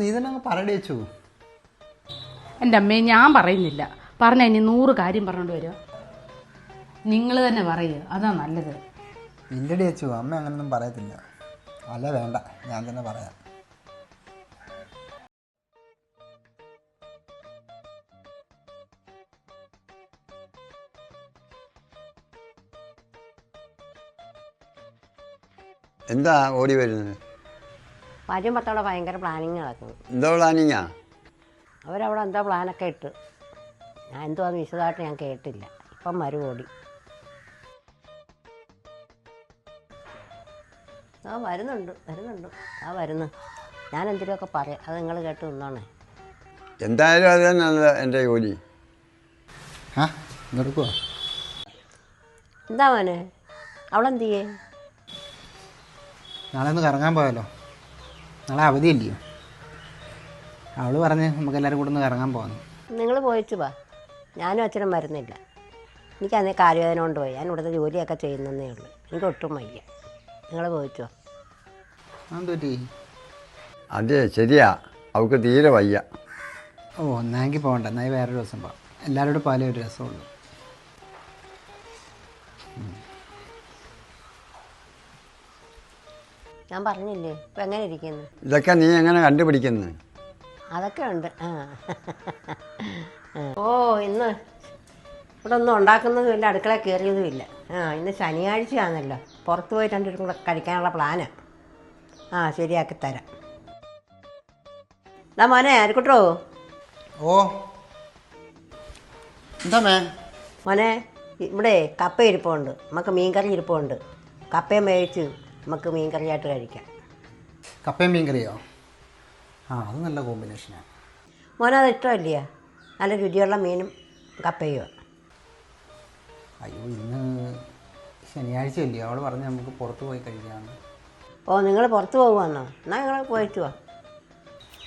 നീ തന്നെ അങ്ങ് പറയടി വെച്ചു എന്റെ അമ്മയെ ഞാൻ പറയുന്നില്ല. പറഞ്ഞ ഇനി നൂറ് കാര്യം പറഞ്ഞോണ്ട് വരുമോ നിങ്ങൾ തന്നെ പറയൂ അതാ നല്ലത്. ഇല്ലടി അച്ചു അമ്മ അങ്ങനൊന്നും പറയത്തില്ല. അല്ല വേണ്ട ഞാൻ തന്നെ പറയാം. എന്താ ഓടി വരുന്നത്? ഭർത്താവിടെ ഭയങ്കര പ്ലാനിങ് നടക്കുന്നു. എന്താ പ്ലാനിങ്ങാ അവരവിടെ എന്താ പ്ലാനൊക്കെ ഇട്ട്. ഞാൻ എന്തോ അത് വിശദമായിട്ട് ഞാൻ കേട്ടില്ല. ഇപ്പം മരുവോടി ഓടി ആ വരുന്നുണ്ട് വരുന്നുണ്ട്. ആ വരുന്നു. ഞാൻ എന്തെങ്കിലുമൊക്കെ പറയാം? അത് നിങ്ങൾ കേട്ട് നിന്നോണേ. എന്തായാലും അത് തന്നെയല്ല എന്റെ ജോലി. ആ എന്താ മോനെ? അവളെന്ത് ചെയ്യേ നാളെ ഒന്ന് കറങ്ങാൻ പോയാലോ? നാളെ അവധിയില്ലയോ അവൾ പറഞ്ഞ് നമുക്ക് എല്ലാവരും കൂടെ ഒന്ന് ഇറങ്ങാൻ പോകുന്നു. നിങ്ങൾ പോയിച്ചു വാ. ഞാനും അച്ഛനും വരുന്നില്ല. എനിക്ക് അന്നേ കാര്യവേദന കൊണ്ട് പോയി. ഞാൻ ഇവിടുത്തെ ജോലിയൊക്കെ ചെയ്യുന്നതേ ഉള്ളൂ. എനിക്ക് ഒട്ടും വയ്യ. നിങ്ങൾ പോയിച്ചു വാ. അതെ ശരിയാ. അവൾക്ക് തീരെ വയ്യ. ഓ ഒന്നാങ്കിൽ പോകണ്ട. എന്നാൽ വേറൊരു ദിവസം പോകാം എല്ലാവരോടും പാലേ ഒരു രസമുള്ളൂ. ഞാൻ പറഞ്ഞില്ലേ? ഇപ്പം എങ്ങനെ ഇരിക്കുന്നു? ഇതൊക്കെ നീ എങ്ങനെ കണ്ടുപിടിക്കുന്നു? അതൊക്കെ ഉണ്ട്. ആ. ഓ ഇന്ന് ഇവിടെ ഒന്നും ഉണ്ടാക്കുന്നതുമില്ല അടുക്കള കയറിയതുമില്ല ആ ഇന്ന് ശനിയാഴ്ചയാണല്ലോ. പുറത്ത് പോയി രണ്ടുപേരും കൂടെ കഴിക്കാനുള്ള പ്ലാനാ. ആ ശരിയാക്കി തരാം. എന്നാ മോനെ ആരിക്കുട്ടോ ഓ. എന്താ മേ? മോനെ ഇവിടെ കപ്പ ഇരിപ്പുണ്ട്. നമുക്ക് മീൻകറി ഇരിപ്പുണ്ട്. കപ്പയും വേവിച്ച്. നമുക്ക് മീൻകറിയായിട്ട് കഴിക്കാം. കപ്പയും മീൻ കറിയോ ആ അത് നല്ല കോമ്പിനേഷനാണ് മോനത് ഇഷ്ടമല്ലയോ? ഇഷ്ടമല്ലേ നല്ല രുചിയുള്ള മീനും കപ്പയും. അയ്യോ ഇന്ന് ശനിയാഴ്ച അല്ലേ അവൾ പറഞ്ഞ് നമുക്ക് പുറത്ത് പോയി കഴിക്കാമെന്ന് ഓ നിങ്ങൾ പുറത്ത് പോകുവാന്നോ? എന്നാൽ നിങ്ങൾ പോയിട്ട് വാ.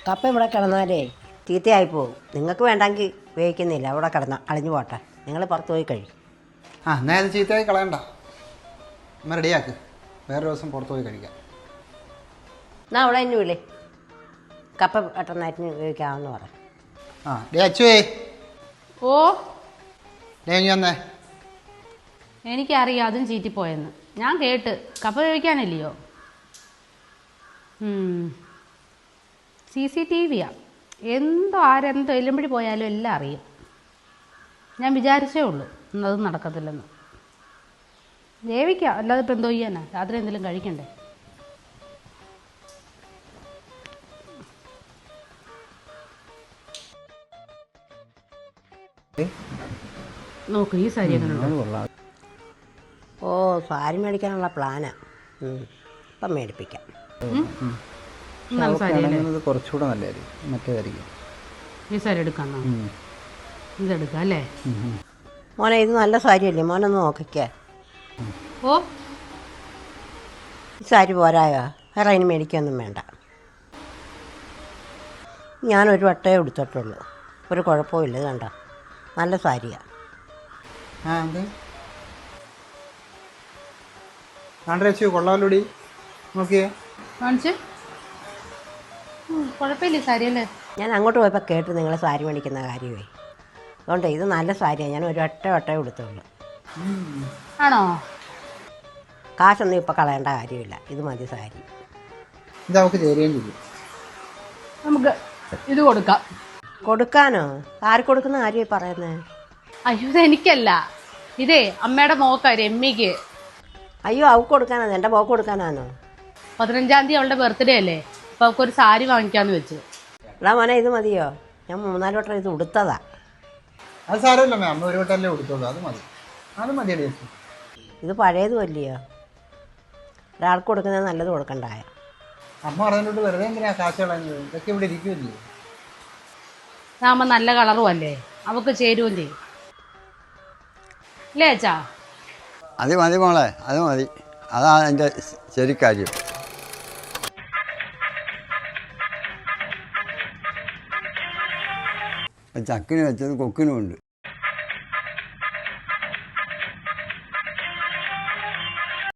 കപ്പ ഇവിടെ കിടന്നാലേ തീറ്റയായി പോകും. നിങ്ങൾക്ക് വേണ്ടെങ്കിൽ ഉപയോഗിക്കുന്നില്ല അവിടെ കിടന്ന അളിഞ്ഞു പോട്ടെ. നിങ്ങൾ പുറത്ത് പോയി കഴിക്കും ആ എന്നാൽ അത് ചീത്തയായി കളയണ്ട. അമ്മ റെഡിയാക്ക് വേറെ ദിവസം പുറത്ത് പോയി കഴിക്കാം. എന്നാ അവിടെ എന്നെ വിളി. കപ്പ പെട്ടെന്നായിട്ട് ഉപയോഗിക്കാമെന്ന് പറ. ആ ഡേ അച്ചുവേ. ഓ. ഡേ ഇങ്ങ് വന്നേ. എനിക്കറിയാം അതും ചീറ്റിപ്പോയെന്ന്. ഞാൻ കേട്ട്. കപ്പ ഉപയോഗിക്കാനില്ലയോ? സി സി ടി വിയാ. എന്തോ ആരെന്തോ എല്ലുമ്പഴി പോയാലും എല്ലാം അറിയും. ഞാൻ വിചാരിച്ചേ ഉള്ളൂ ഇന്നതും നടക്കത്തില്ലെന്ന്. വേവിക്കാം അല്ലാതെ ഇപ്പം എന്തോ ചെയ്യാനാ? രാത്രി എന്തെങ്കിലും കഴിക്കണ്ടേ? നോക്ക് ഈ സാരി എങ്ങനെ ഓ സാരി മേടിക്കാനുള്ള പ്ലാനാ. അപ്പം ഇപ്പം മേടിപ്പിക്കാം സാരി അല്ലേ കുറച്ചുകൂടെ നല്ലതായിരിക്കും. മറ്റേതായിരിക്കും. ഈ സാരി എടുക്കാന്നോ? ഉം. ഇതെടുക്കാം അല്ലേ. മോനെ ഇത് നല്ല സാരിയല്ലേ? മോനൊന്ന് നോക്കിക്കേ. ഓ. സാരി പോരായോ? വേറെ അതിന് മേടിക്കൊന്നും വേണ്ട. ഞാനൊരു വട്ടേ എടുത്തിട്ടുള്ളൂ ഒരു കുഴപ്പമില്ല കണ്ട കണ്ടോ? നല്ല സാരിയാണ് ആ എന്ത്? കൊള്ളാലോടി. നോക്കിയേ. കാണിച്ച്. കുഴപ്പമില്ല സാരി അല്ലേ? ഞാൻ അങ്ങോട്ട് പോയപ്പോൾ കേട്ട് നിങ്ങൾ സാരി മേടിക്കുന്ന കാര്യമേ. അതുകൊണ്ട് ഇത് നല്ല സാരിയാണ് ഞാൻ ഒരു ഒറ്റ വട്ടേ എടുത്തുള്ളൂ ആണോ? കാശൊന്നും ഇപ്പോൾ കളയേണ്ട കാര്യമില്ല. ഇത് മതി സാരി. ഇത് അവൾക്ക് ചേരുകയും ചെയ്യും. നമുക്ക് ഇത് കൊടുക്കാം. കൊടുക്കാനോ? ആർക്ക് കൊടുക്കുന്ന കാര്യമായി പറയുന്നത് അയ്യോ ഇത് എനിക്കല്ല. ഇതേ അമ്മയുടെ മോക്കാ എമ്മിക്ക്. അയ്യോ അവക്ക് കൊടുക്കാനാണ് എന്റെ മോക്ക് കൊടുക്കാനാണോ പതിനഞ്ചാം തീയതി അവളുടെ ബർത്ത്ഡേ അല്ലേ? അപ്പൊ അവൾക്ക് ഒരു സാരി വാങ്ങിക്കാന്ന് വെച്ചു. എടാ മോനെ ഇത് മതിയോ? ഞാൻ മൂന്നാൽ വട്ടം ഇത് ഉടുത്തതാ. അത് സാരമില്ല മാം അമ്മ ഒരു വട്ടല്ലേ കൊടുത്തോളൂ അത് മതി. അത് മതി ഇത് പഴയതും അല്ലയോ? ഒരാൾക്ക് കൊടുക്കുന്നത് നല്ലത് കൊടുക്കണ്ടായ. അമ്മ പറഞ്ഞിട്ട് വെറുതെ എന്തിനാ കാശ് ഇതൊക്കെ ഇവിടെ ഇരിക്കുമല്ലേ ഇതാകുമ്പോ നല്ല കളറും അല്ലേ? അവക്ക് ചേരുമല്ലേ ചെയ്യും. അല്ലേ അച്ഛാ? അത് മതി മോളെ അത് മതി. അതാ എന്റെ കാര്യം. ചക്കിന് വെച്ചത് കൊക്കിനും ഉണ്ട്.